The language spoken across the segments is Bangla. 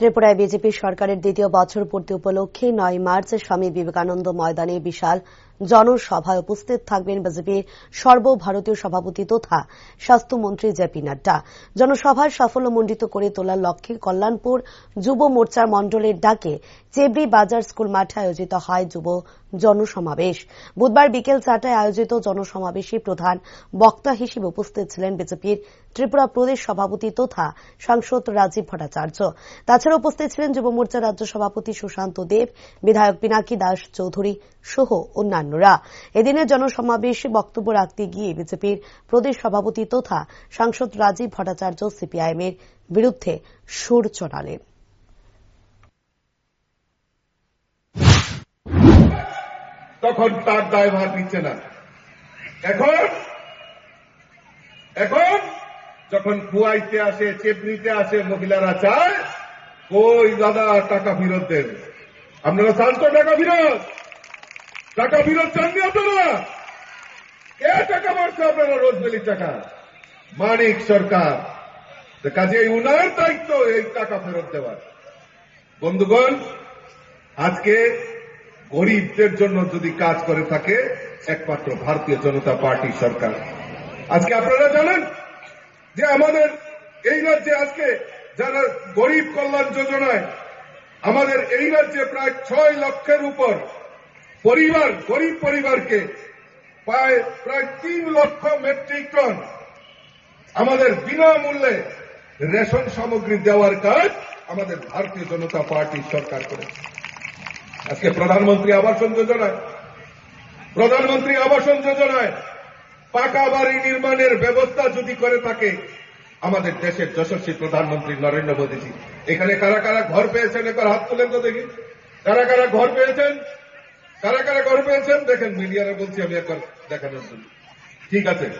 ত্রিপুরায় বিজেপি সরকারের দ্বিতীয় বছর পূর্তি উপলক্ষে নয় মার্চ স্বামী বিবেকানন্দ ময়দানে বিশাল জনসভায় উপস্থিত থাকবেন বিজেপির সর্বভারতীয় সভাপতি তথা স্বাস্থ্যমন্ত্রী জেপি নাড্ডা। জনসভার সাফল্যমণ্ডিত করে তোলার লক্ষ্যে কল্যাণপুর যুব মোর্চার মণ্ডলের ডাকে চেবড়ি বাজার স্কুল মাঠে আয়োজিত হয় যুব জনসমাবেশ। বুধবার বিকেল চারটায় আয়োজিত জনসমাবেশে প্রধান বক্তা হিসেবে উপস্থিত ছিলেন বিজেপির ত্রিপুরা প্রদেশ সভাপতি তথা সাংসদ রাজীব ভট্টাচার্য। তাছাড়া উপস্থিত ছিলেন যুব মোর্চা রাজ্য সভাপতি সুশান্ত দেব, বিধায়ক পিনাকি দাস চৌধুরী সহ অন্যান্যরা। এদিনের জনসমাবেশে বক্তব্য রাখতে গিয়ে বিজেপির প্রদেশ সভাপতি তথা সাংসদ রাজীব ভট্টাচার্য সিপিআইএম এর বিরুদ্ধে সুর চড়ালেন। তখন তার দায়ভার নিচ্ছে না। এখন এখন যখন কুয়াইতে আসে, চেপনিতে আসে, মহিলারা চায় ওই দাদা, টাকা ফেরত দেন। আপনারা চান তো টাকা ফেরত? টাকা ফেরত চাননি আপনারা? কে টাকা মারছে আপনারা, রোজবেলির টাকা? মানিক সরকার। কাজে উনার দায়িত্ব এই টাকা ফেরত দেওয়ার। বন্ধুগণ, আজকে গরিবদের জন্য যদি কাজ করে থাকে, একমাত্র ভারতীয় জনতা পার্টি সরকার। আজকে আপনারা জানেন যে আমাদের এই রাজ্যে আজকে যারা গরিব কল্যাণ যোজনায় আমাদের এই রাজ্যে প্রায় ছয় লক্ষের উপর পরিবার, গরিব পরিবারকে প্রায় প্রায় তিন লক্ষ মেট্রিক টন আমাদের বিনামূল্যে রেশন সামগ্রী দেওয়ার কাজ আমাদের ভারতীয় জনতা পার্টি সরকার করেছে। আজকে প্রধানমন্ত্রী আবাসন যোজনায়, প্রধানমন্ত্রী আবাসন যোজনায় পাকা বাড়ি নির্মাণের ব্যবস্থা যদি করে থাকে আমাদের দেশের যশস্বী প্রধানমন্ত্রী নরেন্দ্র মোদীজি। এখানে কারা কারা ঘর পেয়েছেন? একবার হাত তুলেন তো দেখি। কারা কারা ঘর পেয়েছেন? কারা কারা ঘর পেয়েছেন? দেখেন, মিডিয়ারে বলছি, আমি একবার দেখানোর জন্য। ঠিক আছে।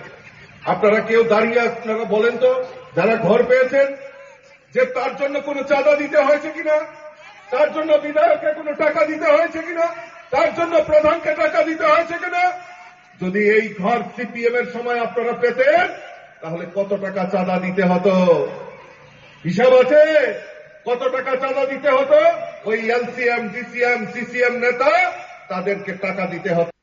আপনারা কেউ দাঁড়িয়ে আপনারা বলেন তো, যারা ঘর পেয়েছেন, যে তার জন্য কোনো চাঁদা দিতে হয়েছে কিনা? তার জন্য বিধায়ককে কোনো টাকা দিতে হয়েছে কিনা? তার জন্য প্রধানকে টাকা দিতে হয়েছে কিনা? যদি এই ঘর সিপিএম এর সময় আপনারা পেতেন তাহলে কত টাকা চাঁদা দিতে হতো? হিসাব আছে? কত টাকা চাঁদা দিতে হতো? ওই এলসিএম, ডিসিএম, সিসিএম নেতা তাদেরকে টাকা দিতে হতো।